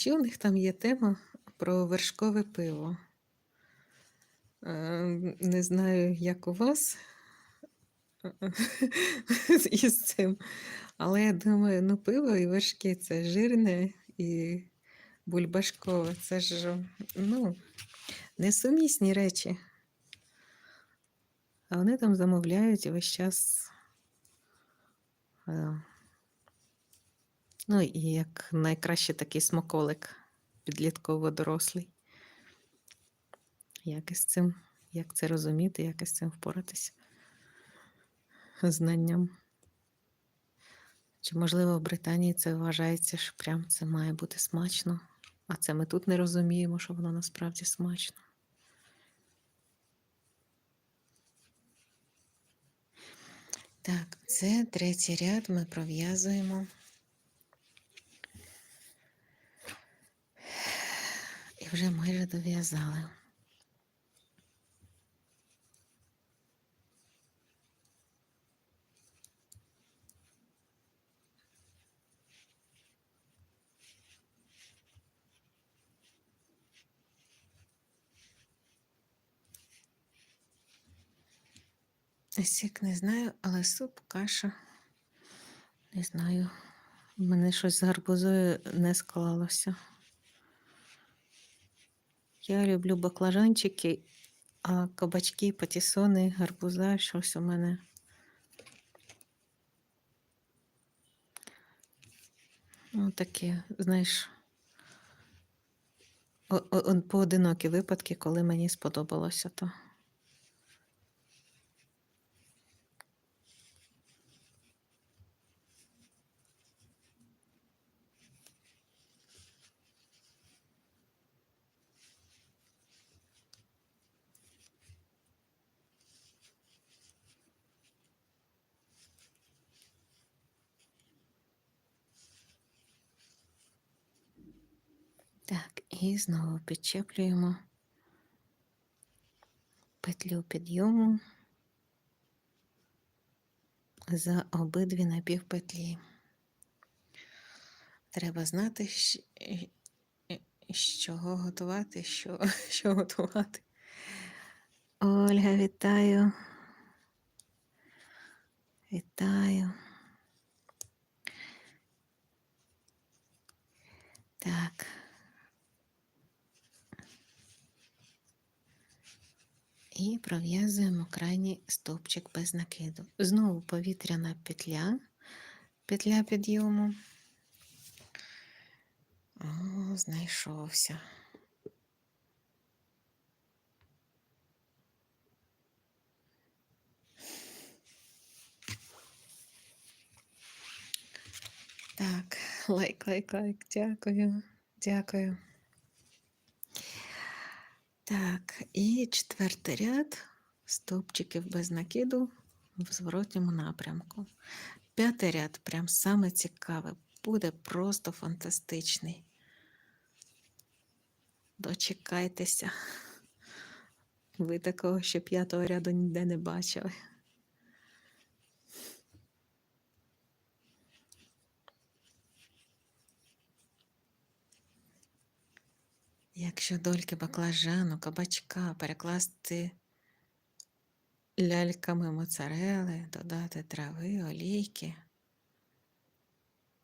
Ще у них там є тема про вершкове пиво. Е, Не знаю, як у вас із цим, але я думаю, ну пиво і вершки це жирне і бульбашкове. Це ж ну, несумісні речі. А вони там замовляють весь час. Ну, і як найкраще такий смаколик підлітково дорослий. Як із цим, як це розуміти, як із цим впоратися знанням. Чи, можливо, в Британії це вважається, що прям це має бути смачно, а це ми тут не розуміємо, що воно насправді смачно. Так, це третій ряд ми пров'язуємо. Вже майже дов'язали. Сік не знаю, але суп, каша. Не знаю. У мене щось з гарбузою не склалося. Я люблю баклажанчики, а кабачки, патісони, гарбуза, щось у мене. Ну, таке, знаєш, поодинокі випадки, коли мені сподобалося то. Так, і знову підчеплюємо петлю підйому за обидві напівпетлі. Треба знати, з чого готувати, що, що готувати. Ольга, вітаю. Вітаю. Так. І пров'язуємо крайній стовпчик без накиду. Знову повітряна петля, петля підйому. О, знайшовся. Так, лайк, лайк, лайк. Дякую, дякую. Так, і четвертий ряд стовпчиків без накиду в зворотньому напрямку. П'ятий ряд, прям саме цікаве, буде просто фантастичний. Дочекайтеся. Ви такого ще п'ятого ряду ніде не бачили. Якщо дольки баклажану, кабачка перекласти ляльками моцарели, додати трави, олійки.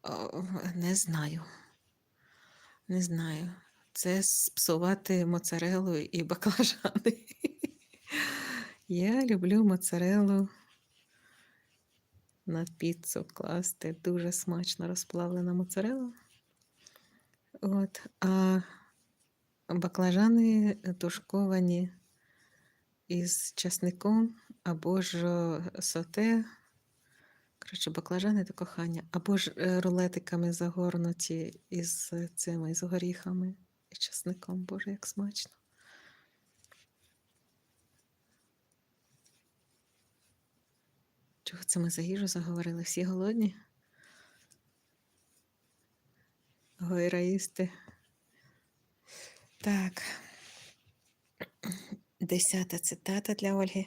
О, не знаю. Не знаю. Це спсувати моцарелу і баклажани. Я люблю моцарелу на піцу класти. Дуже смачно розплавлена моцарела. От, а баклажани тушковані із часником або ж е, соте. Коротше, баклажани до кохання, або ж е, рулетиками загорнуті із цими з горіхами і часником. Боже, як смачно. Чого це ми за їжу заговорили? Всі голодні? Гойраїсти. Так. Десята цитата для Ольги.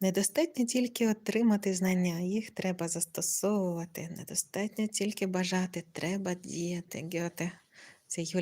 Недостатньо тільки отримати знання, їх треба застосовувати. Недостатньо тільки бажати, треба діяти. Гьоте. Це Юля